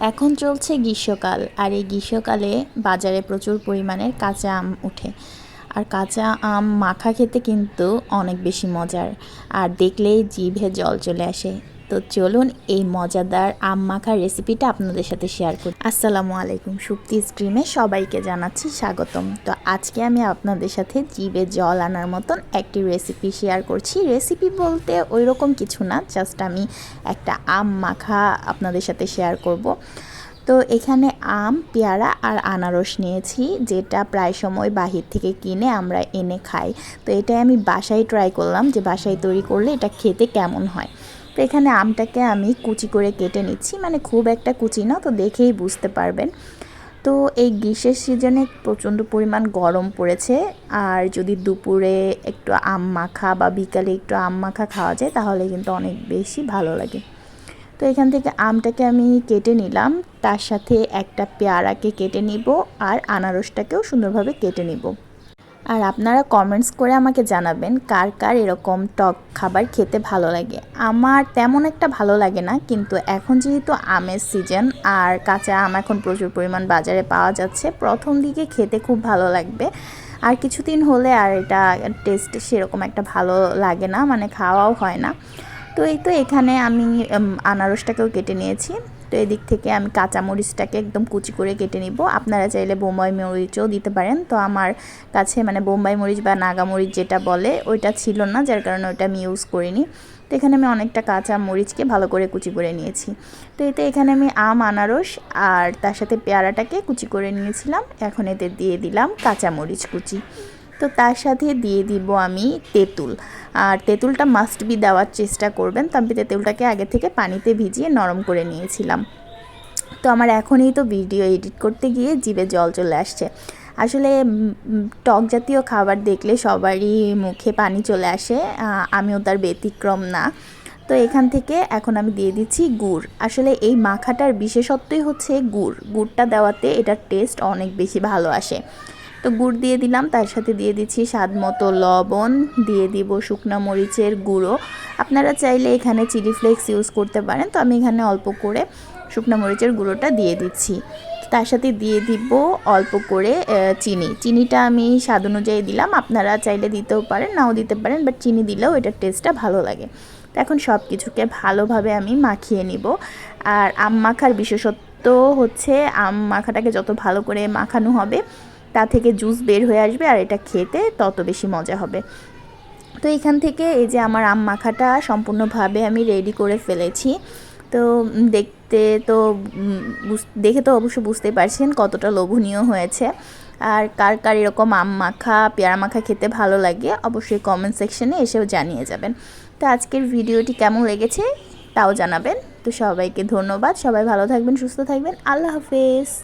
এখন চলছে গ্রীষ্মকাল আর এই গ্রীষ্মকালে বাজারে প্রচুর পরিমাণের কাঁচা আম উঠে। আর কাঁচা আম মাখা খেতে কিন্তু অনেক বেশি মজার। আর দেখলেই জিভে জল চলে আসে। তো চলুন এই মজাদার আম মাখার রেসিপিটা আপনাদের সাথে শেয়ার করি। আসসালামু আলাইকুম, সুপ্তি স্ট্রিমে সবাইকে জানাচ্ছি স্বাগতম। তো আজকে আমি আপনাদের সাথে জিভে জল আনার মতন একটি রেসিপি শেয়ার করছি। রেসিপি বলতে ওই রকম কিছু না জাস্ট আমি একটা আম মাখা আপনাদের সাথে শেয়ার করব। তো এখানে আম, পেয়ারা আর আনারস নিয়েছি, যেটা প্রায় সময় বাহির থেকে কিনে আমরা এনে খাই। তো এটাই আমি বাসায় ট্রাই করলাম যে বাসায় তৈরি করলে এটা খেতে কেমন হয়। তো এখানে আমটাকে আমি কুচি করে কেটে নিচ্ছি। মানে খুব একটা কুচি না, তো দেখেই বুঝতে পারবেন। তো এই গ্রীষ্মের সিজনে প্রচণ্ড পরিমাণ গরম পড়েছে। আর যদি দুপুরে একটু আম মাখা বা বিকালে একটু আম মাখা খাওয়া যায়, তাহলে কিন্তু অনেক বেশি ভালো লাগে। তো এখান থেকে আমটাকে আমি কেটে নিলাম। তার সাথে একটা পেয়ারাকে কেটে নিব আর আনারসটাকেও সুন্দরভাবে কেটে নিব। আর আপনারা কমেন্টস করে আমাকে জানাবেন কার কার এরকম টক খাবার খেতে ভালো লাগে। আমার তেমন একটা ভালো লাগে না, কিন্তু এখন যেহেতু আমের সিজন আর কাঁচা আম এখন প্রচুর পরিমাণ বাজারে পাওয়া যাচ্ছে, প্রথম দিকে খেতে খুব ভালো লাগবে। আর কিছুদিন হলে আর এটা টেস্ট সেরকম একটা ভালো লাগে না মানে খাওয়াও হয় না। তো এই তো এখানে আমি আনারসটাকেও কেটে নিয়েছি। তো এদিক থেকে আমি কাঁচা মরিচটাকে একদম কুচি করে কেটে নিব। আপনারা চাইলে বোম্বাই মরিচও দিতে পারেন। তো আমার কাছে মানে বোম্বাই মরিচ বা নাগা মরিচ যেটা বলে, ওইটা ছিল না, যার কারণে ওইটা আমি ইউজ করিনি। তো এখানে আমি অনেকটা কাঁচা মরিচকে ভালো করে কুচি করে নিয়েছি। তো এতে এখানে আমি আম, আনারস আর তার সাথে পেয়ারাটাকে কুচি করে নিয়েছিলাম। এখন এতে দিয়ে দিলাম কাঁচা মরিচ কুচি। তো তার সাথে দিয়ে দিব আমি তেঁতুল। আর তেঁতুলটা মাস্ট বি দেওয়ার চেষ্টা করবেন। তো আমি তেঁতুলটাকে আগে থেকে পানিতে ভিজিয়ে নরম করে নিয়েছিলাম। তো আমার এখনই তো ভিডিও এডিট করতে গিয়ে জিভে জল চলে আসছে। আসলে টক জাতীয় খাবার দেখলে সবারই মুখে পানি চলে আসে। আমিও তার ব্যতিক্রম না। তো এখান থেকে এখন আমি দিয়ে দিচ্ছি গুড়। আসলে এই মাখাটার বিশেষত্বই হচ্ছে গুড়। গুড়টা দেওয়াতে এটার টেস্ট অনেক বেশি ভালো আসে। তো গুড় দিয়ে দিলাম, তার সাথে দিয়ে দিচ্ছি স্বাদ মতো লবণ, দিয়ে দিব শুকনো মরিচের গুঁড়ো। আপনারা চাইলে এখানে চিলি ফ্লেক্স ইউজ করতে পারেন, তো আমি এখানে অল্প করে শুকনো মরিচের গুঁড়োটা দিয়ে দিচ্ছি। তার সাথে দিয়ে দিব অল্প করে চিনি। চিনিটা আমি স্বাদ অনুযায়ী দিলাম, আপনারা চাইলে দিতেও পারেন, নাও দিতে পারেন, বাট চিনি দিলেও এটার টেস্টটা ভালো লাগে। তো এখন সব কিছুকে ভালোভাবে আমি মাখিয়ে নিব। আর আম মাখার বিশেষত্ব হচ্ছে, আম মাখাটাকে যত ভালো করে মাখানো হবে তা থেকে জুস বের হয়ে আসবে আর এটা খেতে তত বেশি মজা হবে। তো এখান থেকে এই যে আমার আম মাখাটা সম্পূর্ণভাবে আমি রেডি করে ফেলেছি। তো দেখতে তো দেখে তো অবশ্য বুঝতে পারছেন কতটা লোভনীয় হয়েছে। আর কার কার এরকম আম মাখা, পেয়ারা মাখা খেতে ভালো লাগে অবশ্যই কমেন্ট সেকশনে এসেও জানিয়ে যাবেন। তো আজকের ভিডিওটি কেমন লেগেছে তাও জানাবেন। তো সবাইকে ধন্যবাদ। সবাই ভালো থাকবেন, সুস্থ থাকবেন। আল্লাহ হাফেজ।